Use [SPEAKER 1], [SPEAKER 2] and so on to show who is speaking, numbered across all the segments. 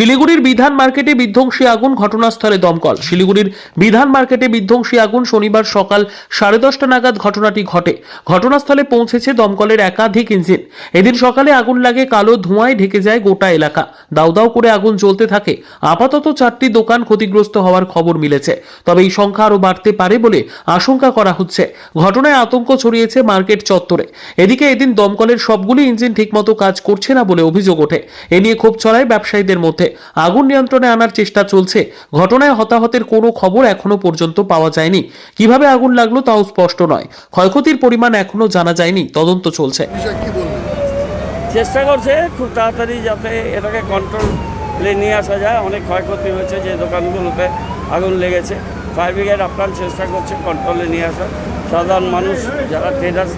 [SPEAKER 1] শিলিগুড়ির বিধান মার্কেটে বিধ্বংসী আগুন, ঘটনাস্থলে দমকল। শিলিগুড়ির বিধান মার্কেটে বিধ্বংসী আগুন শনিবার সকাল সাড়ে দশটা নাগাদ ঘটনাটি ঘটে। ঘটনাস্থলে পৌঁছেছে দমকলের একাধিক ইঞ্জিন। এদিন সকালে আগুন লাগে কালো ধোঁয়ায় ঢেকে যায় গোটা এলাকা। দাউ দাউ করে আগুন জ্বলতে থাকে। আপাতত চারটি দোকান ক্ষতিগ্রস্ত হওয়ার খবর মিলেছে। তবে এই সংখ্যা আরও বাড়তে পারে বলে আশঙ্কা করা হচ্ছে। ঘটনায় আতঙ্ক ছড়িয়েছে মার্কেট চত্বরে। এদিকে এদিন দমকলের সবগুলি ইঞ্জিন ঠিকমতো কাজ করছে না বলে অভিযোগ ওঠে। এ নিয়ে ক্ষোভ ছড়ায় ব্যবসায়ীদের মধ্যে। আগুন নিয়ন্ত্রণে আনার চেষ্টা চলছে। ঘটনায় হতাহতের কোনো খবর এখনও পর্যন্ত পাওয়া যায়নি। কীভাবে আগুন লাগল তাও স্পষ্ট নয়। ক্ষয়ক্ষতির পরিমাণ এখনও জানা যায়নি। তদন্ত চলছে।
[SPEAKER 2] চেষ্টা করছে খুব তাড়াতাড়ি যাতে এটাকে কন্ট্রোলে নিয়ে আসা যায়। অনেক ক্ষয়ক্ষতি হয়েছে যে দোকানগুলোতে আগুন লেগেছে। ফায়ার ব্রিগেড আপ্রাণ চেষ্টা করছে কন্ট্রোলে নিয়ে আসা সাধারণ মানুষ যারা ট্রেডার্স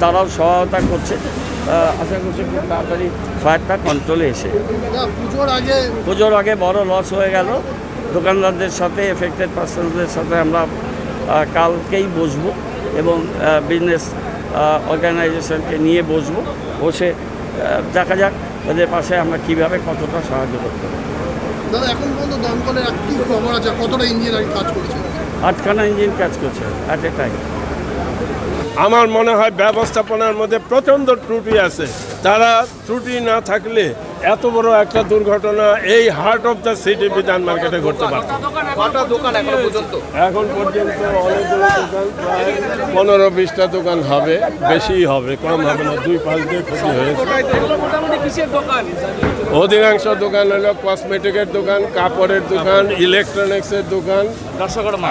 [SPEAKER 2] তারাও সহায়তা করছে। আশা করছি খুব তাড়াতাড়ি ফায়ারটা কন্ট্রোলে এসে।
[SPEAKER 3] পুজোর আগে
[SPEAKER 2] পুজোর আগে বড় লস হয়ে গেল। দোকানদারদের সাথে এফেক্টেড পার্সনদের সাথে আমরা কালকেই বসবো এবং বিজনেস অর্গানাইজেশনকে নিয়ে বসবো। বসে দেখা যাক ওদের পাশে আমরা কীভাবে কতটা সাহায্য করতে পারি।
[SPEAKER 3] দাদা এখন পর্যন্ত দমকলের কি খবর আছে? কতটা ইঞ্জিন আর কাজ করেছে?
[SPEAKER 2] আটখানা ইঞ্জিন কাজ করছে অ্যাট এ টাইম
[SPEAKER 4] আমার মনে হয় ব্যবস্থাপনার মধ্যে প্রচণ্ড ত্রুটি আছে। তারা ত্রুটি না থাকলে এত বড় একটা দুর্ঘটনা এই হার্ট অফ দ্য সিটি বিধান মার্কেটে ঘটতে পারত
[SPEAKER 3] দোকান এখনও পর্যন্ত?
[SPEAKER 4] অনেকগুলো দোকান প্রায় পনেরো বিশটা দোকান হবে বেশি হবে কম হবে না দুই পাঁচ দিয়ে ক্ষতি হয়েছে। অধিকাংশ দোকান হলো কসমেটিকের দোকান কাপড়ের দোকান ইলেকট্রনিক্সের দোকান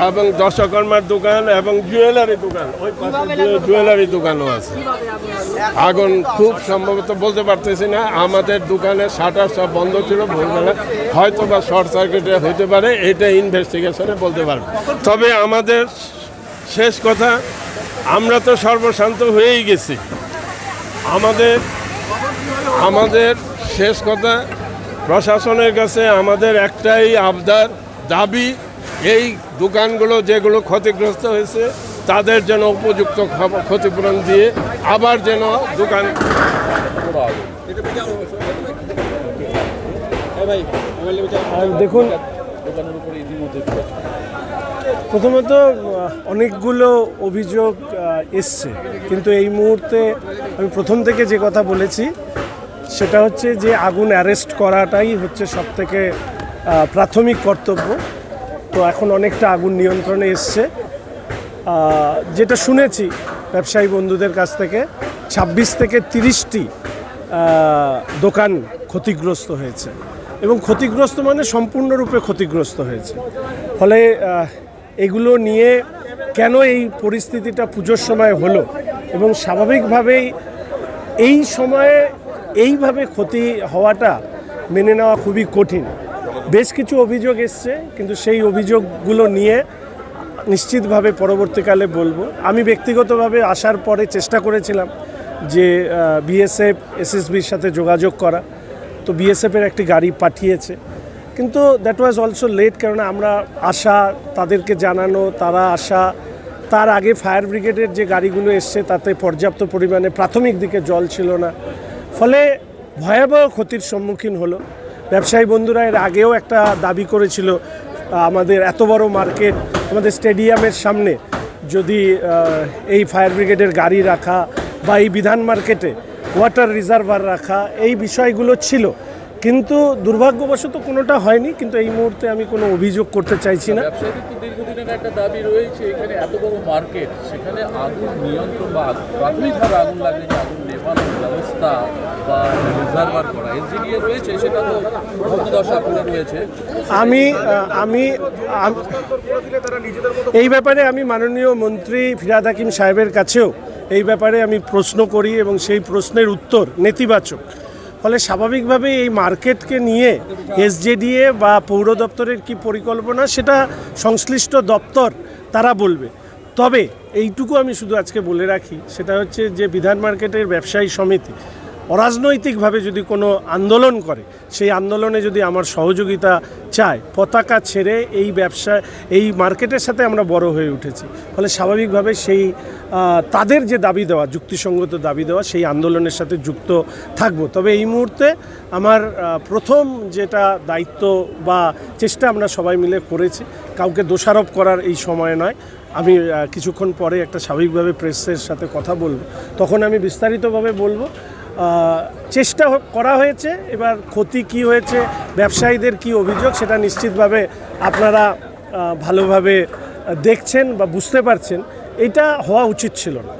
[SPEAKER 4] এবং দশকর্মার দোকান এবং জুয়েলারি দোকান। ওই জুয়েলারি দোকানও আছে। আগুন খুব সম্ভবত বলতে পারতেছি না আমাদের দোকানের শাটার সব বন্ধ ছিল, ভোরবেলা। হয়তো বা শর্ট সার্কিটে হইতে পারে, এটা ইনভেস্টিগেশনে বলতে পারব। তবে আমাদের শেষ কথা, আমরা তো সর্বশান্ত হয়েই গেছি। আমাদের আমাদের শেষ কথা, প্রশাসনের কাছে আমাদের একটাই আবদার, দাবি, এই দোকানগুলো যেগুলো ক্ষতিগ্রস্ত হয়েছে, তাদের যেন উপযুক্ত ক্ষতিপূরণ দিয়ে আবার যেন দোকান
[SPEAKER 5] দেখুন, প্রথমত অনেকগুলো অভিযোগ এসছে। কিন্তু এই মুহূর্তে আমি প্রথম থেকে যে কথা বলেছি, সেটা হচ্ছে যে আগুন অ্যারেস্ট করাটাই হচ্ছে সব থেকে প্রাথমিক কর্তব্য। তো এখন অনেকটা আগুন নিয়ন্ত্রণে এসছে। যেটা শুনেছি ব্যবসায়ী বন্ধুদের কাছ থেকে, ছাব্বিশ থেকে তিরিশটি দোকান ক্ষতিগ্রস্ত হয়েছে। এবং ক্ষতিগ্রস্ত মানে সম্পূর্ণরূপে ক্ষতিগ্রস্ত হয়েছে। ফলে এগুলো নিয়ে কেন এই পরিস্থিতিটা পুজোর সময় হলো এবং স্বাভাবিকভাবেই এই সময়ে এইভাবে ক্ষতি হওয়াটা মেনে নেওয়া খুবই কঠিন। বেশ কিছু অভিযোগ এসছে, কিন্তু সেই অভিযোগগুলো নিয়ে নিশ্চিতভাবে পরবর্তীকালে বলব। আমি ব্যক্তিগতভাবে আসার পরে চেষ্টা করেছিলাম যে বিএসএফ, এসএসবির সাথে যোগাযোগ করা। তো বিএসএফের একটি গাড়ি পাঠিয়েছে। কিন্তু দ্যাট ওয়াজ অলসো লেট কারণ আমরা আসা তাদেরকে জানানো, তারা আসা তার আগে ফায়ার ব্রিগেডের যে গাড়িগুলো এসছে তাতে পর্যাপ্ত পরিমাণে প্রাথমিক দিকে জল ছিল না। ফলে ভয়াবহ ক্ষতির সম্মুখীন হলো। ব্যবসায়ী বন্ধুরা এর আগেও একটা দাবি করেছিল, আমাদের এত বড় মার্কেট, আমাদের স্টেডিয়ামের সামনে যদি এই ফায়ার ব্রিগেডের গাড়ি রাখা বা এই বিধান মার্কেটে ওয়াটার রিজার্ভার রাখা এই বিষয়গুলো ছিল। কিন্তু দুর্ভাগ্যবশত কোনোটা হয়নি কিন্তু এই মুহূর্তে আমি কোনো অভিযোগ করতে চাইছি না।
[SPEAKER 6] দীর্ঘদিনের একটা দাবি রয়েছে এখানে এত বড় মার্কেট সেখানে আগুন নিয়ন্ত্রণ বা প্রাথমিকভাবে আগুন লাগলে যে আগুন নেভানোর ব্যবস্থা বা রিজার্ভার করা এনজিডিএ রয়েছে সেটা তো ভগ্নদশা করে রয়েছে।
[SPEAKER 5] আমি আমি এই ব্যাপারে আমি মাননীয় মন্ত্রী ফিরাদ হাকিম সাহেবের কাছেও এই ব্যাপারে আমি প্রশ্ন করি এবং সেই প্রশ্নের উত্তর নেতিবাচক। ফলে স্বাভাবিকভাবে এই মার্কেটকে নিয়ে এসজেডিএ বা পৌর দপ্তরের কী পরিকল্পনা সেটা সংশ্লিষ্ট দপ্তর তারা বলবে। তবে এইটুকু আমি শুধু আজকে বলে রাখি, সেটা হচ্ছে যে বিধান মার্কেটের ব্যবসায়ী সমিতি অরাজনৈতিকভাবে যদি কোনো আন্দোলন করে, সেই আন্দোলনে যদি আমার সহযোগিতা চায়, পতাকা ছেড়ে এই ব্যবসা, এই মার্কেটের সাথে আমরা বড় হয়ে উঠেছি। ফলে স্বাভাবিকভাবে সেই তাদের যে দাবি দেওয়া, যুক্তিসঙ্গত দাবি দেওয়া, সেই আন্দোলনের সাথে যুক্ত থাকব। তবে এই মুহূর্তে আমার প্রথম যেটা দায়িত্ব বা চেষ্টা আমরা সবাই মিলে করেছি, কাউকে দোষারোপ করার এই সময় নয়। আমি কিছুক্ষণ পরে একটা স্বাভাবিকভাবে প্রেসের সাথে কথা বলব। তখন আমি বিস্তারিতভাবে বলব চেষ্টা করা হয়েছে। এবার ক্ষতি কি হয়েছে, ব্যবসায়ীদের কি অভিযোগ, সেটা নিশ্চিতভাবে আপনারা ভালোভাবে দেখছেন বা বুঝতে পারছেন। এটা হওয়া উচিত ছিল না।